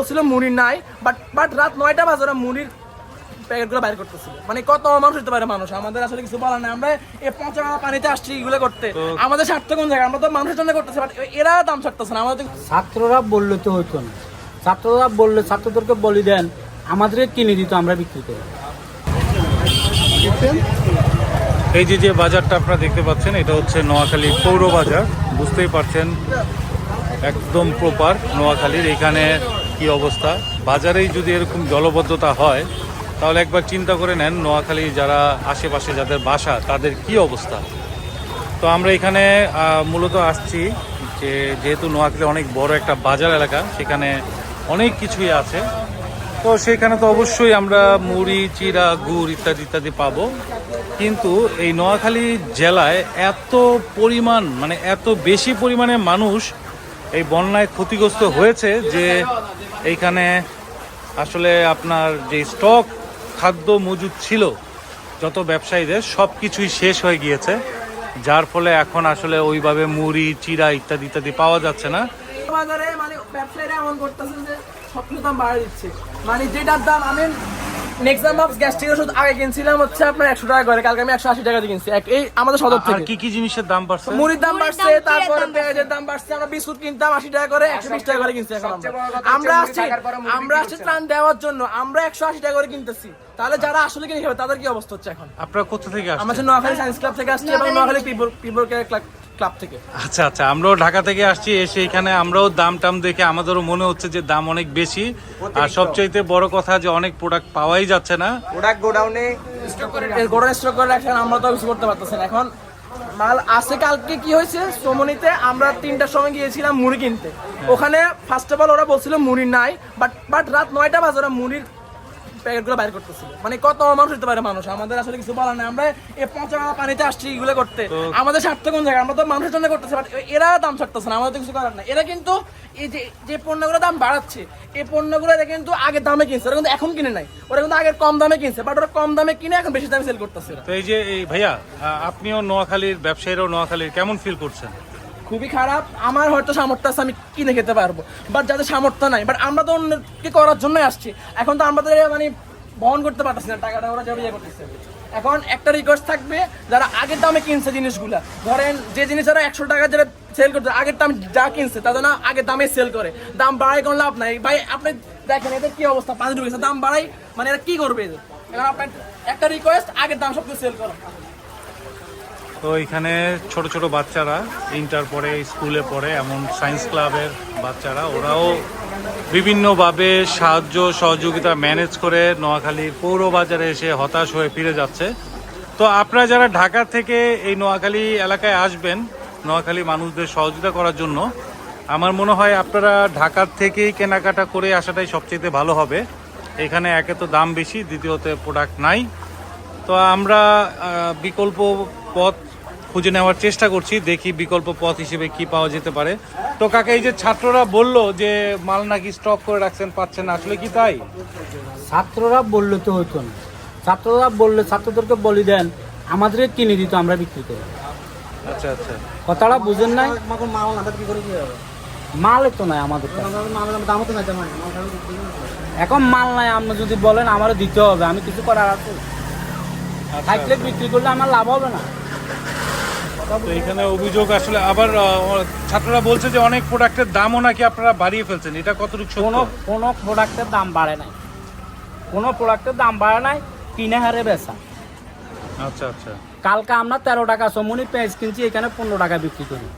বলছিল মুড়ি নাই বাট বাট রাত নয়টা বাজে ওরা মুড়ির প্যাকেটগুলো বাইর করতেছিল। মানে কত মানুষ হতে পারে মানুষ? আমাদের আসলে কিছু বলার নাই। আমরা এই পচা পানিতে আসছি এগুলো করতে। আমাদের স্বার্থ কোন জায়গায়? আমরা তো মানুষের জন্য করতেছি বাট এরা দাম ছাড়তেছে না। আমাদের ছাত্ররা বললে তো হইতো না। ছাত্ররা বললে ছাত্রদেরকে বলি দেন আমাদেরকে কিনে দিত আমরা বিক্রি করি। এই যে যে বাজারটা আপনারা দেখতে পাচ্ছেন এটা হচ্ছে নোয়াখালী পৌর বাজার। বুঝতেই পারছেন একদম প্রপার নোয়াখালীর। এখানে কি অবস্থা? বাজারেই যদি এরকম জলবদ্ধতা হয়, তাহলে একবার চিন্তা করে নেন নোয়াখালী যারা আশেপাশে যাদের বাসা, তাদের কি অবস্থা? তো আমরা এখানে মূলত আসছি যে যেহেতু নোয়াখালী অনেক বড় একটা বাজার এলাকা, সেখানে অনেক কিছুই আছে। তো সেখানে তো অবশ্যই আমরা মুড়ি চিরা গুড় ইত্যাদি ইত্যাদি পাবো। কিন্তু এই নোয়াখালী জেলায় এত পরিমাণ মানে এত বেশি পরিমাণে মানুষ এই বন্যায় ক্ষতিগ্রস্ত হয়েছে যে এইখানে আসলে আপনার যে স্টক খাদ্য মজুদ ছিল, যত ব্যবসায়ীদের, সব কিছুই শেষ হয়ে গিয়েছে। যার ফলে এখন আসলে ওইভাবে মুড়ি চিরা ইত্যাদি ইত্যাদি পাওয়া যাচ্ছে না। মানে ব্যবসায়ীরা এমন করতেছে যে সব দাম বাড়িয়ে দিচ্ছে। মানে যেটার দাম আমি নেক্সট দাম অফ গ্যাস্ট্রিক ওষুধ আগে কিনছিলাম হচ্ছে আপনার একশো টাকা করে কালকে আমি একশো আশি টাকা দিয়ে কিনছি। এই আমাদের সদর থেকে। কি কি জিনিসের দাম বাড়ছে? মুড়ির দাম বাড়ছে তারপরে পেঁয়াজের দাম বাড়ছে আমরা বিস্কুট কিনতাম আশি টাকা করে একশো বিশ টাকা করে কিনছি এখন আমরা। আমরা আসছি আমরা আসছি ত্রাণ দেওয়ার জন্য। আমরা একশো আশি টাকা করে কিনতেছি। তাহলে যারা আসলে কিনে খাবে তাদের কি অবস্থা হচ্ছে এখন? আপনারা কোথা থেকে আমরা আসছেন হচ্ছে নোয়াখালী সায়েন্স ক্লাব থেকে আসছি এবং Noakhali. People people care club থেকে। আচ্ছা আচ্ছা আমরাও ঢাকা থেকে আসছি এসে এখানে আমরাও দাম টাম দেখে আমাদেরও মনে হচ্ছে যে দাম অনেক বেশি। আর সবচাইতে বড় কথা যে অনেক প্রোডাক্ট পাওয়াই যাচ্ছে না। প্রোডাক্ট গোডাউনে গোডাউন স্টক করে রাখেন। আমরা তো কিছু করতে পারতেছি না। এখন মাল আছে কালকে কি হয়েছে? সোমনিতে আমরা তিনটার সময় গিয়েছিলাম মুড়ি কিনতে। ওখানে ফার্স্ট অফ অল ওরা বলছিল মুড়ি নাই বাট বাট রাত নয়টা বাজে ওরা মুড়ির প্যাকেটগুলো বাইর করতেছিল। মানে কত মানুষ হতে পারে মানুষ? আমাদের আসলে কিছু বলার নাই। আমরা এই পচা পানিতে আসছি এগুলো করতে। আমাদের স্বার্থ কোন জায়গায়? আমরা তো মানুষের জন্য করতেছি বাট এরা দাম ছাড়তেছে না আমাদের তো কিছু করার নাই। এরা কিন্তু এই যে যে পণ্যগুলো দাম বাড়াচ্ছে এই পণ্যগুলো এরা কিন্তু আগের দামে কিনছে। ওরা কিন্তু এখন কিনে নাই। ওরা কিন্তু আগের কম দামে কিনছে বাট ওরা কম দামে কিনে এখন বেশি দামে সেল করতেছে তো এই যে এই ভাইয়া আপনিও নোয়াখালীর ব্যবসায়ীরাও নোয়াখালীর কেমন ফিল করছেন? খুবই খারাপ। আমার হয়তো সামর্থ্য আছে, আমি কিনে খেতে পারব। বাট যাদের সামর্থ্য নাই বাট আমরা তো অন্যকে করার জন্যই আসছি। এখন তো আমাদের মানে বহন করতে পারতেছি না, টাকাটা ওরা যাবে ইয়ে করতেছে। এখন একটা রিকোয়েস্ট থাকবে, যারা আগের দামে কিনছে জিনিসগুলা। ধরেন যে জিনিস ওরা একশো টাকা যারা সেল করতে আগের দাম যা কিনছে, তাদের না আগের দামে সেল করে। দাম বাড়াই কোনো লাভ নাই। ভাই, আপনি দেখেন এদের কি অবস্থা পানি ঢুকেছে। দাম বাড়াই মানে এরা কি করবে এদের? এখন আপনার একটা রিকোয়েস্ট আগের দাম সব কিছু সেল করো। তো এখানে ছোট ছোট বাচ্চারা ইন্টার পড়ে স্কুলে পড়ে, এমন সায়েন্স ক্লাবের বাচ্চারা, ওরাও বিভিন্নভাবে সাহায্য, সহযোগিতা ম্যানেজ করে নোয়াখালী পৌর বাজারে এসে হতাশ হয়ে ফিরে যাচ্ছে। তো আপনারা যারা ঢাকা থেকে এই নোয়াখালী এলাকায় আসবেন, নোয়াখালী মানুষদের সহযোগিতা করার জন্য, আমার মনে হয় আপনারা ঢাকার থেকেই কেনাকাটা করে আসাটাই সবচেয়ে ভালো হবে। এখানে একে তো দাম বেশি, দ্বিতীয়তে প্রোডাক্ট নাই। তো আমরা বিকল্প পথ খুঁজে নেওয়ার চেষ্টা করছি দেখি বিকল্প পথ হিসেবে কি পাওয়া যেতে পারে। তো কাকা এই যে ছাত্ররা বলল যে মাল নাকি স্টক করে রাখছেন পাচ্ছেন না আসলে কি তাই? ছাত্ররা বললে তো হইতো না। ছাত্ররা বললে ছাত্রদেরকে বলি দেন আমাদেরকে কিনে দিত আমরা বিক্রি করি। আচ্ছা আচ্ছা। কথাটা বুঝেন নাই? মাল না কি করে কি মাল তো নাই আমাদের এখন মাল নাই আপনি যদি বলেন আমারও দিতে হবে আমি কিছু করার আছে। থাকলে বিক্রি করলে আমার লাভ হবে না। তো এখানে অভিযোগ আসলে আবার ছাত্ররা বলছে যে অনেক প্রোডাক্টের দামও নাকি আপনারা বাড়িয়ে ফেলছেন। এটা কতটুকু কোনো কোনো প্রোডাক্টের দাম বাড়ে নাই। কোনো প্রোডাক্টের দাম বাড়ে নাই কিনে হারে বেচা। আচ্ছা আচ্ছা। কালকে আমরা তেরো টাকা চমুনি পেঁয়াজ কিনছি এখানে পনেরো টাকা বিক্রি করি।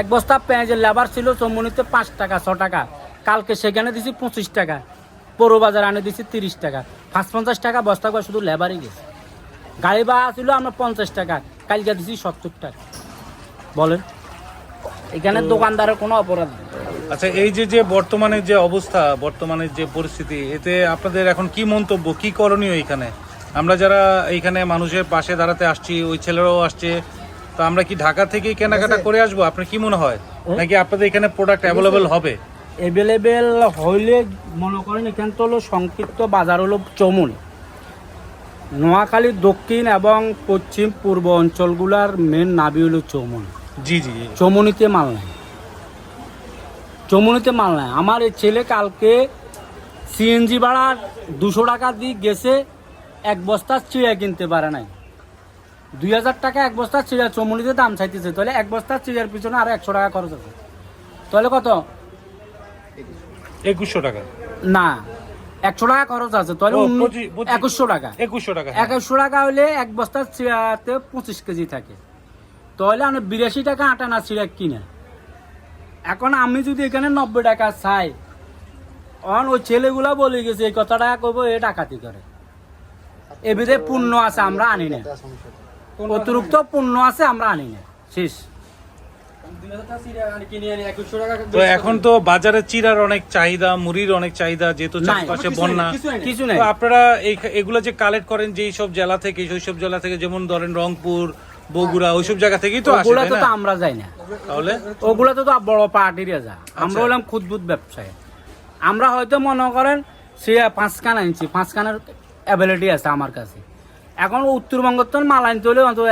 এক বস্তা পেঁয়াজের লেবার ছিল চমুনিতে পাঁচ টাকা ছ টাকা। কালকে সেখানে দিছি পঁচিশ টাকা পৌর বাজার আনে দিছি তিরিশ টাকা। পাঁচ পঞ্চাশ টাকা বস্তা করে শুধু লেবারই গেছে। গাড়ি ভাড়া ছিল আমরা পঞ্চাশ টাকা কালকে দিছি সত্তর টাকা। বলেন এখানে দোকানদারের কোনো অপরাধ নেই। আচ্ছা এই যে যে বর্তমানে যে অবস্থা বর্তমানে যে পরিস্থিতি এতে আপনাদের এখন কি মন্তব্য কি করণীয় এখানে? আমরা যারা এইখানে মানুষের পাশে দাঁড়াতে আসছি ওই ছেলেরাও আসছে তো আমরা কি ঢাকা থেকেই কেনাকাটা করে আসব? আপনার কি মনে হয়? নাকি আপনাদের এখানে প্রোডাক্ট অ্যাভেলেবেল হবে? অ্যাভেলেবেল হইলে মনে করেন এখান তো হলো সংক্ষিপ্ত বাজার হলো চমুন। নোয়াখালীর দক্ষিণ এবং পশ্চিম পূর্ব অঞ্চলগুলার মেন নাবি হলো চৌমুন জি জি। চৌমুনিতে মাল নাই। চমুনিতে মাল নাই। আমার এই ছেলে কালকে সিএনজি ভাড়া দুশো টাকা দিয়ে গেছে এক বস্তা চিড়া কিনতে পারে নাই। দুই হাজার টাকা এক বস্তা চিড়া চমুনিতে দাম চাইতেছে তাহলে এক বস্তা চিড়ার পিছনে আরও একশো টাকা খরচ আছে। তাহলে কত? একুশশো টাকা। না একশো টাকা খরচ আছে তাহলে একুশশো টাকা। একুশশো টাকা হ্যাঁ। একশো টাকা হলে এক বস্তা চিড়াতে পঁচিশ কেজি থাকে। তাহলে আমি বিরাশি টাকা আটানা চিড়া কিনে। এখন আমি যদি এখানে নব্বই টাকা চাই অন ওই ছেলেগুলা বলে গেছে এই কত টাকা করব এ ডাকাতি করে। এবিধে পূর্ণ আছে আমরা আনি না অতিরিক্ত পূর্ণ আছে আমরা আনি না শেষ। তো এখন তো বাজারে চিরার অনেক চাহিদা মুড়ির অনেক চাহিদা যেহেতু চারপাশে বন্যা। কিছু নেই। আপনারা এই এগুলো যে কালেক্ট করেন যে সব জেলা থেকে সেই সব জেলা থেকে যেমন ধরেন রংপুর বগুড়া ওইসব জায়গা থেকেই তো আসে তো আমরা যাই না। তাহলে? ওগুলা তো বড় পার্টির যা। আমরা আচ্ছা। হলাম খুদবুদ ব্যবসায়ী। আমরা হয়তো মনে করেন সে পাঁচ কান আনছি পাঁচ কানের অ্যাবিলিটি আছে আমার কাছে। এখন উত্তরবঙ্গ তো মাল আনতে হলে অন্তত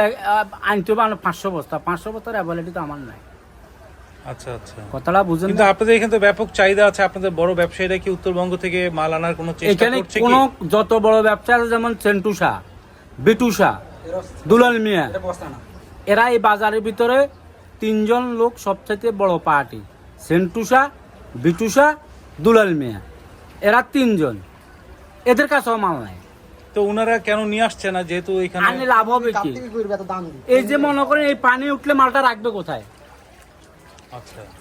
আনতে হবে পাঁচশো বস্তা। পাঁচশো বস্তার অ্যাবিলিটি তো আমার নাই। আচ্ছা আচ্ছা। কথাটা বুঝেন কিন্তু আপনাদের এখানে তো ব্যাপক চাহিদা আছে আপনাদের বড় ব্যবসায়ীরা কি উত্তরবঙ্গ থেকে মাল আনার কোনো চেষ্টা এখানে কোনো যত বড় ব্যবসা আছে যেমন দুলাল মিয়া এরা এই বাজারের ভিতরে তিনজন লোক সবচেয়ে বড় পার্টি। সেন্টুসা বিটুসা দুলাল মিয়া এরা তিনজন। এদের কাছেও মাল নাই। তো ওনারা কেন নিয়ে আসছে না যেহেতু এখানে লাভ হবে কি? এই যে মনে করেন এই পানি উঠলে মালটা রাখবে কোথায়?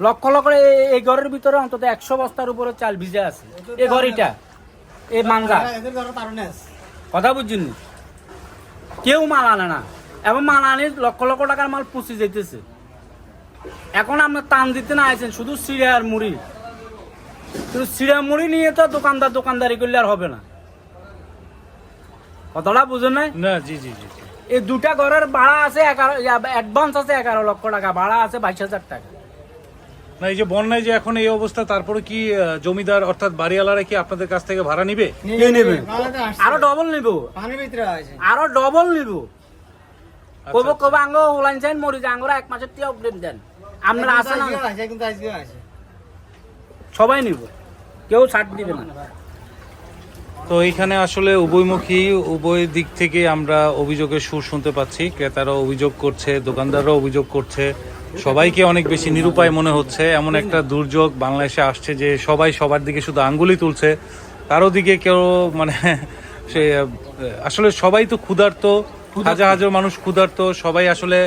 লক্ষ লক্ষ এই- এই ঘরের ভিতরে অন্তত একশো বস্তার উপরে চাল ভিজে আছে। এই ঘরিটা এই কারণে কথা বুঝছেন? কেউ মাল আনে না। এবং মাল আনে লক্ষ লক্ষ টাকার মাল পুষে যেতেছে। এখন আপনার টান দিতে না আছেন শুধু সিঁড়ে আর মুড়ি। কিন্তু সিঁড়ে মুড়ি নিয়ে তো দোকানদার দোকানদারি করলে আর হবে না। কথাটা বুঝেন নাই? না জি জি জি জি। এই দুটা ঘরের ভাড়া আছে এগারো অ্যাডভান্স আছে এগারো লক্ষ টাকা ভাড়া আছে বাইশ হাজার টাকা। না এই যে বন্যায় যে এখন এই অবস্থা তারপরে কি জমিদার অর্থাৎ বাড়িওয়ালারা কি আপনাদের কাছ থেকে ভাড়া নিবে? কে নেবে। আরও ডবল নিব। পানির ভিতরে আছে আরও ডবল নিব। কব আচ্ছা, কব আঙ্গ ওলাইন চাইন মরি আঙ্গরা এক মাসের টিয়া অগ্রিম দেন। আপনারা আছে না? আছে কিন্তু আজকে আছে সবাই নিব। কেউ ছাড় দিবে না। তো এইখানে আসলে উভয়মুখী উভয় দিক থেকে আমরা অভিযোগের সুর শুনতে পাচ্ছি। ক্রেতারাও অভিযোগ করছে দোকানদাররাও অভিযোগ করছে। সবাইকে অনেক বেশি নিরুপায় মনে হচ্ছে। এমন একটা দুর্যোগ বাংলাদেশে আসছে যে সবাই সবার দিকে শুধু আঙ্গুলি তুলছে। কারও দিকে কেউ মানে সে আসলে সবাই তো ক্ষুধার্ত হাজার হাজার মানুষ ক্ষুধার্ত সবাই আসলে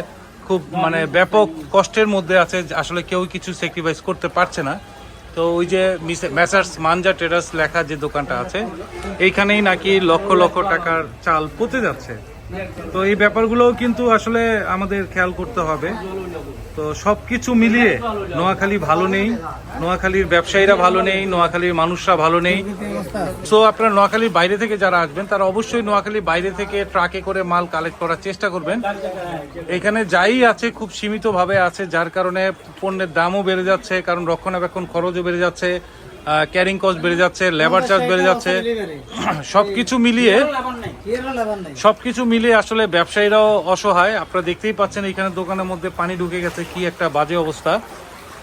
খুব মানে ব্যাপক কষ্টের মধ্যে আছে আসলে কেউ কিছু স্যাক্রিফাইস করতে পারছে না। তো ওই যে ম্যাসার্স মানজা টেরাস লেখা যে দোকানটা আছে এইখানেই নাকি লক্ষ লক্ষ টাকার চাল পচে যাচ্ছে। তো এই ব্যাপারগুলোও কিন্তু আসলে আমাদের খেয়াল করতে হবে। তো সব কিছু মিলিয়ে নোয়াখালী ভালো নেই, নোয়াখালীর ব্যবসায়ীরা ভালো নেই, নোয়াখালীর মানুষরা ভালো নেই। সো আপনারা নোয়াখালীর বাইরে থেকে যারা আসবেন, তারা অবশ্যই নোয়াখালীর বাইরে থেকে ট্রাকে করে মাল কালেক্ট করার চেষ্টা করবেন। এখানে যাই আছে, খুব সীমিতভাবে আছে, যার কারণে পণ্যের দামও বেড়ে যাচ্ছে, কারণ রক্ষণাবেক্ষণ খরচও বেড়ে যাচ্ছে। ক্যারিং কস্ট বেড়ে যাচ্ছে লেবার চার্জ বেড়ে যাচ্ছে। সবকিছু মিলিয়ে সবকিছু মিলিয়ে আসলে ব্যবসায়ীরাও অসহায়। আপনারা দেখতেই পাচ্ছেন এখানে দোকানের মধ্যে পানি ঢুকে গেছে কি একটা বাজে অবস্থা।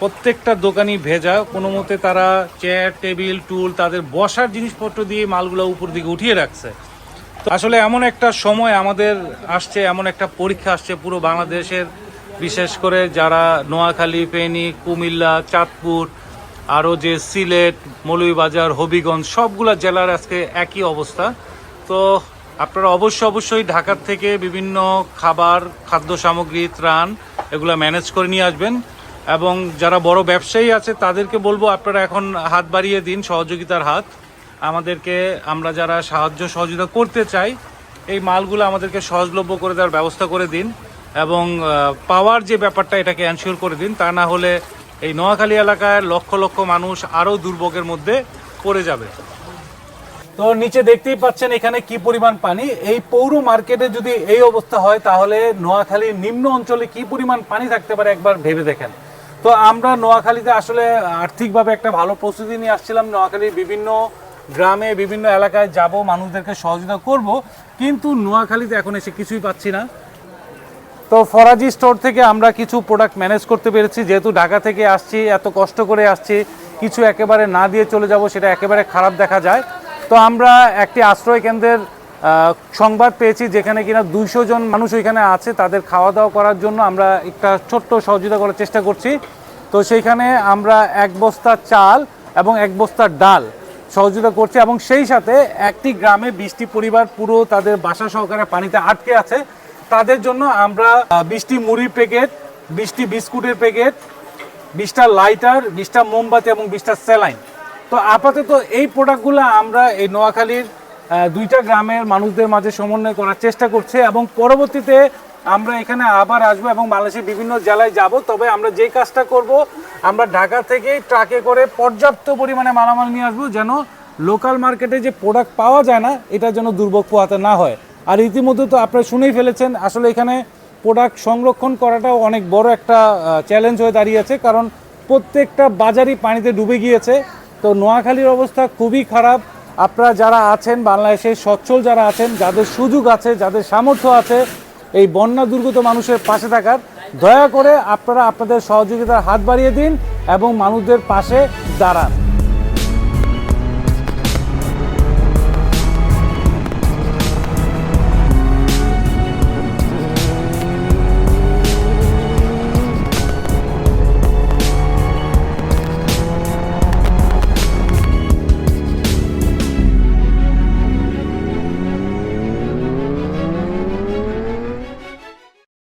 প্রত্যেকটা দোকানই ভেজা কোনো মতে তারা চেয়ার টেবিল টুল তাদের বসার জিনিসপত্র দিয়ে মালগুলো উপর দিকে উঠিয়ে রাখছে। তো আসলে এমন একটা সময় আমাদের আসছে এমন একটা পরীক্ষা আসছে পুরো বাংলাদেশের। বিশেষ করে যারা নোয়াখালী ফেনী কুমিল্লা চাঁদপুর আরও যে সিলেট, মৌলভীবাজার, হবিগঞ্জ, সবগুলা জেলার আজকে একই অবস্থা। তো আপনারা অবশ্যই অবশ্যই ঢাকার থেকে বিভিন্ন খাবার, খাদ্য সামগ্রী, ত্রাণ এগুলো ম্যানেজ করে নিয়ে আসবেন। এবং যারা বড় ব্যবসায়ী আছে, তাদেরকে বলব আপনারা এখন হাত বাড়িয়ে দিন সহযোগিতার হাত। আমাদেরকে, আমরা যারা সাহায্য সহযোগিতা করতে চাই, এই মালগুলো আমাদেরকে সহজলভ্য করে দেওয়ার ব্যবস্থা করে দিন। এবং পাওয়ার যে ব্যাপারটা, এটাকে এনশিওর করে দিন। তা না হলে এই নোয়াখালী এলাকায় লক্ষ লক্ষ মানুষ আরও দুর্ভোগের মধ্যে পড়ে যাবে। তো নিচে দেখতেই পাচ্ছেন এখানে কি পরিমাণ পানি। এই পৌর মার্কেটে যদি এই অবস্থা হয়, তাহলে নোয়াখালীর নিম্ন অঞ্চলে কি পরিমাণ পানি থাকতে পারে একবার ভেবে দেখেন। তো আমরা নোয়াখালীতে আসলে আর্থিকভাবে একটা ভালো প্রস্তুতি নিয়ে আসছিলাম। নোয়াখালীর বিভিন্ন গ্রামে, বিভিন্ন এলাকায় যাব, মানুষদেরকে সহযোগিতা করব। কিন্তু নোয়াখালীতে এখন এসে কিছুই পাচ্ছি না। তো ফরাজি স্টোর থেকে আমরা কিছু প্রোডাক্ট ম্যানেজ করতে পেরেছি। যেহেতু ঢাকা থেকে আসছি, এত কষ্ট করে আসছি, কিছু একেবারে না দিয়ে চলে যাব সেটা একেবারে খারাপ দেখা যায়। তো আমরা একটি আশ্রয় কেন্দ্রের সংবাদ পেয়েছি যেখানে কিনা দুইশো জন মানুষ ওইখানে আছে। তাদের খাওয়া দাওয়া করার জন্য আমরা একটা ছোট্ট সহযোগিতা করার চেষ্টা করছি। তো সেইখানে আমরা এক বস্তা চাল এবং এক বস্তা ডাল সহযোগিতা করছি এবং সেই সাথে একটি গ্রামে বৃষ্টি পরিবার পুরো তাদের বাসা সহকারে পানিতে আটকে আছে। তাদের জন্য আমরা বৃষ্টি মুড়ির প্যাকেট বৃষ্টি বিস্কুটের প্যাকেট বিশটা লাইটার বিশটা মোমবাতি এবং বিশটা স্যালাইন তো আপাতত এই প্রোডাক্টগুলো আমরা এই নোয়াখালীর দুইটা গ্রামের মানুষদের মাঝে সমন্বয় করার চেষ্টা করছে এবং পরবর্তীতে আমরা এখানে আবার আসব এবং বাংলাদেশের বিভিন্ন জেলায় যাব। তবে আমরা যেই কাজটা করব, আমরা ঢাকা থেকেই ট্রাকে করে পর্যাপ্ত পরিমাণে মালামাল নিয়ে আসব যেন লোকাল মার্কেটে যে প্রোডাক্ট পাওয়া যায় না, এটা যেন দুর্ভোগ পোহাতে না হয়। আর ইতিমধ্যে তো আপনারা শুনেই ফেলেছেন, আসলে এখানে প্রোডাক্ট সংরক্ষণ করাটাও অনেক বড় একটা চ্যালেঞ্জ হয়ে দাঁড়িয়েছে কারণ প্রত্যেকটা বাজারই পানিতে ডুবে গিয়েছে। তো নোয়াখালীর অবস্থা খুবই খারাপ। আপনারা যারা আছেন, বাংলাদেশের সচ্ছল যারা আছেন, যাদের সুযোগ আছে, যাদের সামর্থ্য আছে, এই বন্যা দুর্গত মানুষের পাশে থাকার, দয়া করে আপনারা আপনাদের সহযোগিতার হাত বাড়িয়ে দিন এবং মানুষদের পাশে দাঁড়ান।